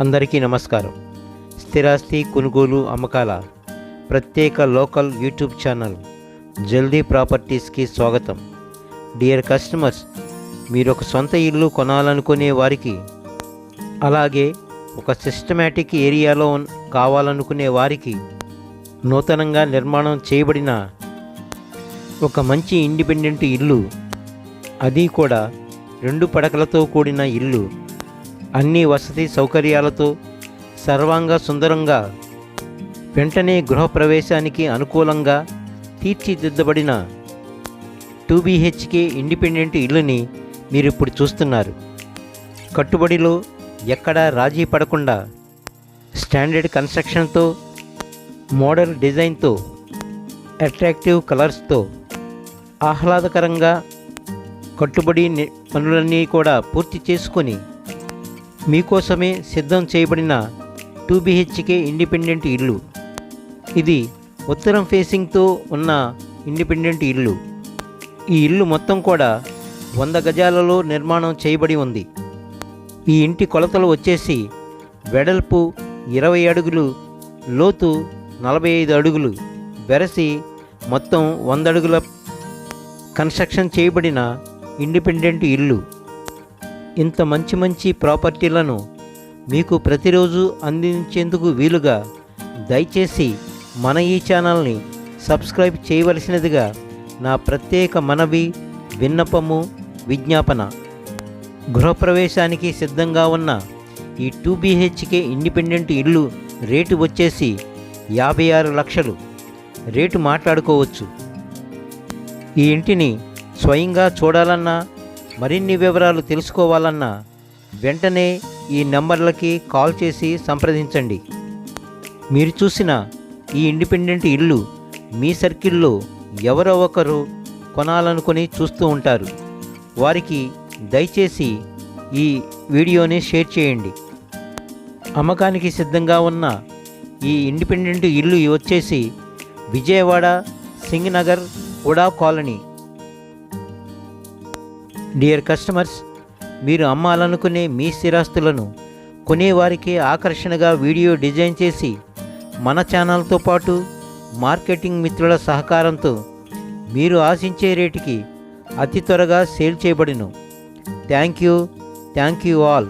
అందరికీ నమస్కారం. స్థిరాస్తి కొనుగోలు అమ్మకాల ప్రత్యేక లోకల్ యూట్యూబ్ ఛానల్ జల్దీ ప్రాపర్టీస్కి స్వాగతం. డియర్ కస్టమర్స్ మీరు ఒక సొంత ఇల్లు కొనాలనుకునే వారికి అలాగే ఒక సిస్టమేటిక్ ఏరియాలో కావాలనుకునే వారికి నూతనంగా నిర్మాణం చేయబడిన ఒక మంచి ఇండిపెండెంట్ ఇల్లు అది కూడా రెండు పడకలతో కూడిన ఇల్లు. అన్ని వసతి సౌకర్యాలతో సర్వాంగ సుందరంగా వెంటనే గృహప్రవేశానికి అనుకూలంగా తీర్చిదిద్దబడిన టూ బీహెచ్కే ఇండిపెండెంట్ ఇల్లుని మీరు ఇప్పుడు చూస్తున్నారు. కట్టుబడిలో ఎక్కడా రాజీ పడకుండా స్టాండర్డ్ కన్స్ట్రక్షన్తో మోడల్ డిజైన్తో అట్రాక్టివ్ కలర్స్తో ఆహ్లాదకరంగా కట్టుబడి పనులన్నీ కూడా పూర్తి చేసుకొని మీకోసమే సిద్ధం చేయబడిన టూ బిహెచ్కే ఇండిపెండెంట్ ఇల్లు. ఇది ఉత్తరం ఫేసింగ్తో ఉన్న ఇండిపెండెంట్ ఇల్లు. ఈ ఇల్లు మొత్తం కూడా వంద గజాలలో నిర్మాణం చేయబడి ఉంది. ఈ ఇంటి కొలతలు వచ్చేసి వెడల్పు ఇరవై అడుగులు లోతు నలభై ఐదు అడుగులు వెరసి మొత్తం వంద అడుగుల కన్స్ట్రక్షన్ చేయబడిన ఇండిపెండెంట్ ఇల్లు. ఇంత మంచి మంచి ప్రాపర్టీలను మీకు ప్రతిరోజు అందించేందుకు వీలుగా దయచేసి మన ఈ ఛానల్ని సబ్స్క్రైబ్ చేయవలసినదిగా నా ప్రత్యేక మనవి విన్నపము విజ్ఞాపన. గృహప్రవేశానికి సిద్ధంగా ఉన్న ఈ టూ బీహెచ్కే ఇండిపెండెంట్ ఇల్లు రేటు వచ్చేసి యాభై ఆరు లక్షలు. రేటు మాట్లాడుకోవచ్చు. ఈ ఇంటిని స్వయంగా చూడాలన్నా మరిన్ని వివరాలు తెలుసుకోవాలన్నా వెంటనే ఈ నెంబర్లకి కాల్ చేసి సంప్రదించండి. మీరు చూసిన ఈ ఇండిపెండెంట్ ఇల్లు మీ సర్కిల్లో ఎవరో ఒకరు కొనాలనుకుని చూస్తూ ఉంటారు. వారికి దయచేసి ఈ వీడియోని షేర్ చేయండి. అమ్మకానికి సిద్ధంగా ఉన్న ఈ ఇండిపెండెంట్ ఇల్లు వచ్చేసి Vijayawada Singh Nagar UDA colony. Dear customers మీరు అమ్మాలనుకునే మీ స్థిరాస్తులను కొనేవారికి ఆకర్షణగా వీడియో డిజైన్ చేసి మన ఛానల్తో పాటు మార్కెటింగ్ మిత్రుల సహకారంతో మీరు ఆశించే రేటుకి అతి త్వరగా sale చేయబడిను. Thank you thank you all